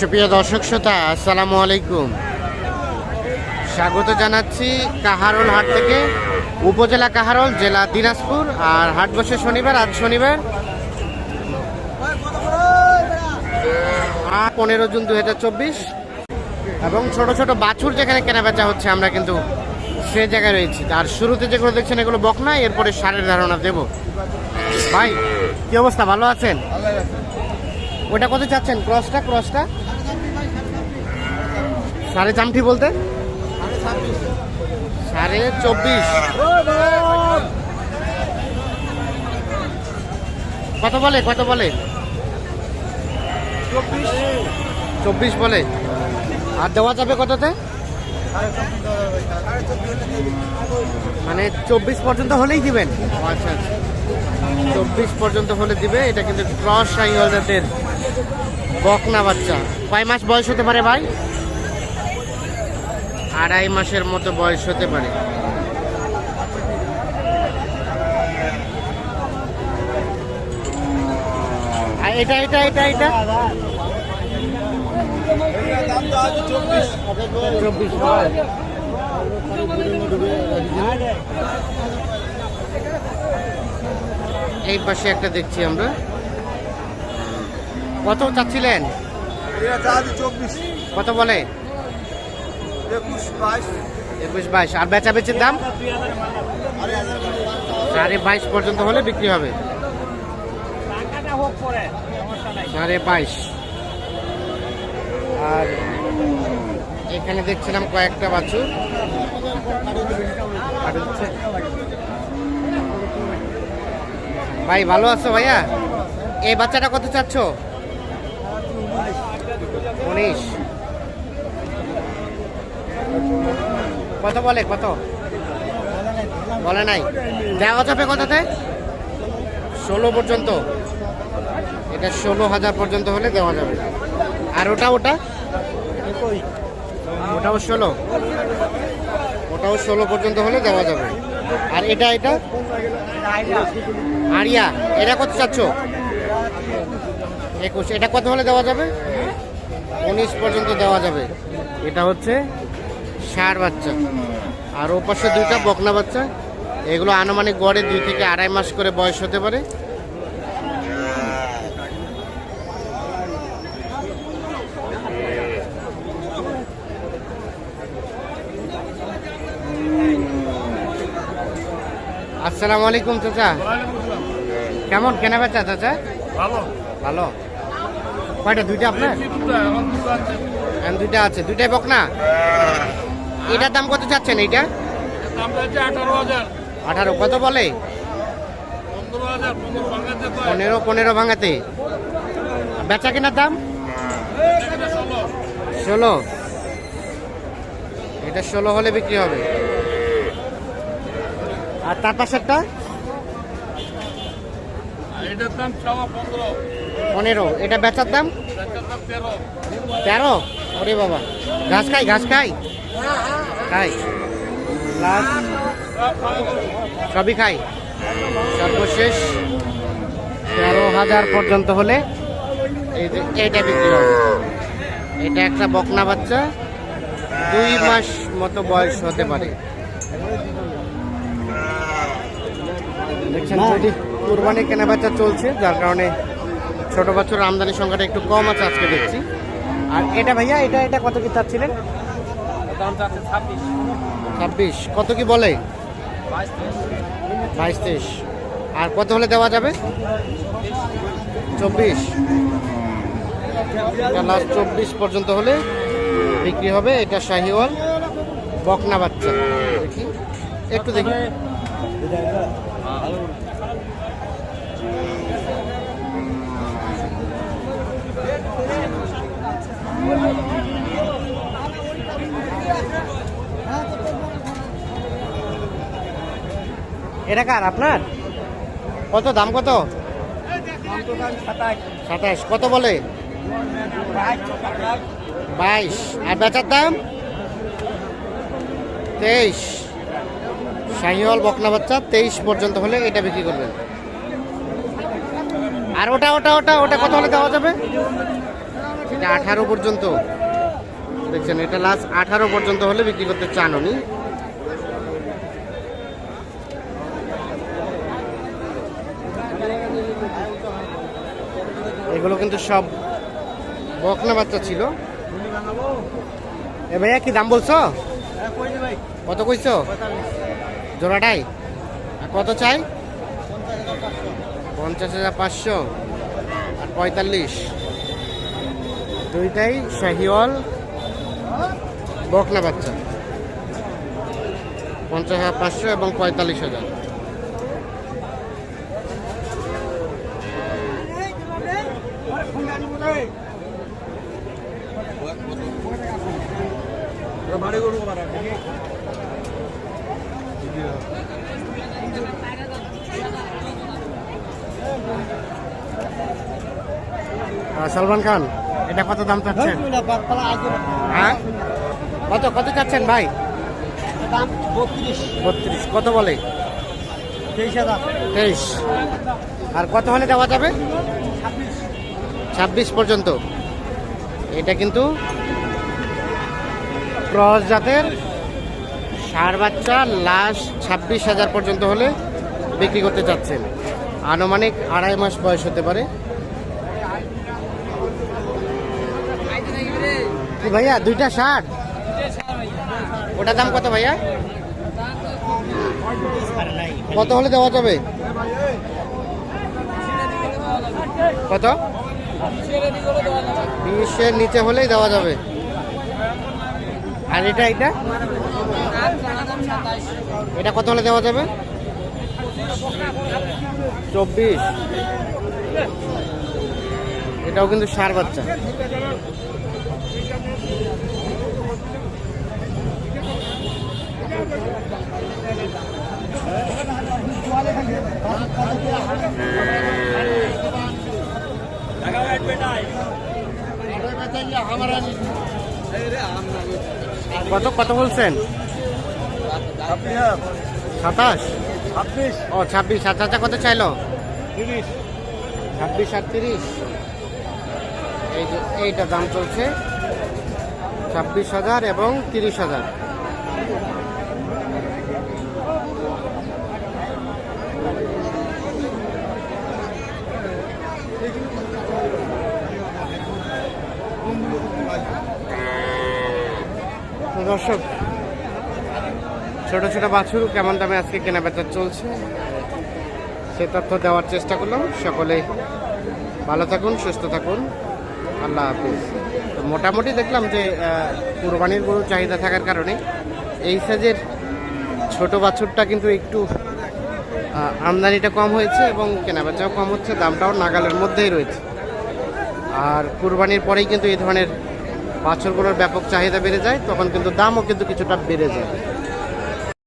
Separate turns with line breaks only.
সুপ্রিয় দর্শক শ্রোতা, আসসালামু আলাইকুম। স্বাগত জানাচ্ছি কাহারোল হাট থেকে, উপজেলা কাহারোল, জেলা দিনাজপুর, আর হাট বসে শনিবার, আজ শনিবার। পনেরো জুন দুই হাজার চব্বিশ, এবং ছোট ছোট বাছুর যেখানে কেনাবেচা হচ্ছে, আমরা কিন্তু সে জায়গায় রয়েছি। আর শুরুতে যেগুলো দেখছেন, এগুলো বকনা, এরপরে সারের ধারণা দেব। ভাই, কি অবস্থা? ভালো আছেন? ওটা কত চাচ্ছেন? ক্রসটা ক্রসটা? সাড়ে চামঠি বলতে? সাড়ে চব্বিশ। কত বলে কত বলে? চব্বিশ বলে। আর দেওয়া যাবে কততে? মানে চব্বিশ পর্যন্ত হলেই দিবেন। আচ্ছা আচ্ছা। চব্বিশ পর্যন্ত হলে দিবে, এটা কিন্তু ক্রস সাইওয়ালদের বকনা বাচ্চা। কয় মাস বয়স হতে পারে ভাই? আড়াই মাসের মতো বয়স হতে পারে। এটা এটা এটা এটা? চব্বিশ এই পাশে একটা দেখছি আমরা। কত চাচ্ছিলেন? কত বলে?
একুশ বাইশ।
আর বেচা বেচির দাম? সাড়ে বাইশ পর্যন্ত হলে বিক্রি হবে। সাড়ে বাইশ। আর এখানে দেখছিলাম কয়েকটা বাছুর। ভাই ভালো আছো ভাইয়া? এই বাচ্চাটা কত চাচ্ছ? উনিশ। কত বলে কত? বলে নাই। দেওয়া যাবে কততে ষোলো পর্যন্ত। এটা ষোলো হাজার পর্যন্ত হলে দেওয়া যাবে। আর ওটা ওটা? ওটাও ষোলো। ওটাও ষোলো পর্যন্ত হলে দেওয়া যাবে। আর এটা এটা? আরিয়া। এটা কত চাচ্ছ? একুশ। এটা কত হলে দেওয়া যাবে? উনিশ পর্যন্ত দেওয়া যাবে। এটা হচ্ছে? ষাঁড় বাচ্চা। আর ও পাশে দুইটা বকনা বাচ্চা। এগুলো আনুমানিক গড়ে দুই থেকে আড়াই মাস করে বয়স হতে পারে। আসসালামু আলাইকুম চাচা। কেমন? কেনা বেচা চাচা?
ভালো।
ভালো। কয়টা? দুইটা আপনার? এখন দুইটা আছে। দুইটাই বকনা? এটার দাম কত চাচ্ছেন এইটা?
আঠারো।
কত বলে?
পনেরো পনেরো ভাঙাতে।
বেচা কেনার দাম?
ষোলো।
এটা ষোলো হলে বিক্রি হবে। আর তার পাশেরটা?
এটার দাম চাওয়া পনেরো
পনেরো। এটা বেচার দাম?
তেরো?
ওরে বাবা। ঘাস খাই ঘাস খাই। খাই। প্লাস সবই খাই। সর্বশেষ তেরো হাজার পর্যন্ত হলে এই যে এইটা বিক্রি হবে। এটা একটা বকনা বাচ্চা। দুই মাস মতো বয়স হতে পারে। দেখছেন কুরবানি কেনা বেচা চলছে যার কারণে ছোট বাচ্চার আমদানি সংখ্যাটা একটু কম আছে আজকে দেখছি। আর এটা ভাইয়া এটা এটা কত কি চাচ্ছিলেন?
ছাব্বিশ।
কত কি বলে?
বাইশ
বাইশ তেইশ। আর কত হলে দেওয়া যাবে? চব্বিশ। লাস্ট চব্বিশ পর্যন্ত হলে বিক্রি হবে। এটা শাহিওয়াল বকনা বাচ্চা। দেখি। একটু দেখি। এটা কার, আপনার? কত, দাম কত? সাতাশ। কত বলে? বাইশ। আর বেচার দাম? তেইশ। শাহিওয়াল বকনা বাচ্চা, তেইশ পর্যন্ত হলে এটা বিক্রি করবেন। আর ওটা ওটা ওটা ওটা কত হলে দেওয়া যাবে? এটা আঠারো পর্যন্ত। দেখছেন, এটা লাস্ট আঠারো পর্যন্ত হলে বিক্রি করতে চান উনি। এগুলো কিন্তু সব বকনা বাচ্চা ছিল। এ ভাইয়া, কি দাম বলছো? কত কইছো? জোড়াটাই? কত চাই? পঞ্চাশ হাজার পাঁচশো আর পঁয়তাল্লিশ। দুইটাই শাহিওয়াল বকনা বাচ্চা। পঞ্চাশ হাজার পাঁচশো এবং পঁয়তাল্লিশ হাজার। সালমান খান, এটা কত দাম চাচ্ছেন? হ্যাঁ? কত কত চাচ্ছেন ভাই?
দাম বত্রিশ
বত্রিশ কত বলে?
তেইশ।
আর কত হলে দেওয়া যাবে? ছাব্বিশ পর্যন্ত। এটা কিন্তু ক্রস জাতের সার বাচ্চা লাস্ট ছাব্বিশ হাজার পর্যন্ত হলে বিক্রি করতে চাচ্ছেন। আনুমানিক আড়াই মাস বয়স হতে পারে। ভাইয়া, দুইটা ষাট ওটার দাম কত ভাইয়া? কত হলে দেওয়া যাবে? কত? বিশের নিচে হলেই দেওয়া যাবে। আর এটা এটা? এটা কত হলে দেওয়া যাবে? চব্বিশ। এটাও কিন্তু সার বাচ্চা। কত কত বলছেন? সাতাশ?
ছাব্বিশ।
ও ছাব্বিশ আর চাচা কত চাইলো?
তিরিশ।
ছাব্বিশ আর তিরিশ। এই যে এইটা দাম চলছে ছাব্বিশ হাজার এবং তিরিশ হাজার। দর্শক, ছোট ছোট বাছুর কেমন দামে আজকে কেনা বেচা চলছে, সে তথ্য দেওয়ার চেষ্টা করলাম। সকলে ভালো থাকুন, সুস্থ থাকুন। আল্লাহ হাফিজ। তো মোটামুটি দেখলাম যে কুরবানির গরু চাহিদা থাকার কারণে এই সাইজের ছোট বাছুরটা কিন্তু একটু আমদানিটা কম হয়েছে এবং কেনাবেচাও কম হচ্ছে, দামটাও নাগালের মধ্যেই রয়েছে। আর কুরবানির পরেই কিন্তু এই ধরনের বাছুরগুলোর ব্যাপক চাহিদা বেড়ে যায় তখন কিন্তু দামও কিন্তু কিছুটা বেড়ে যায়।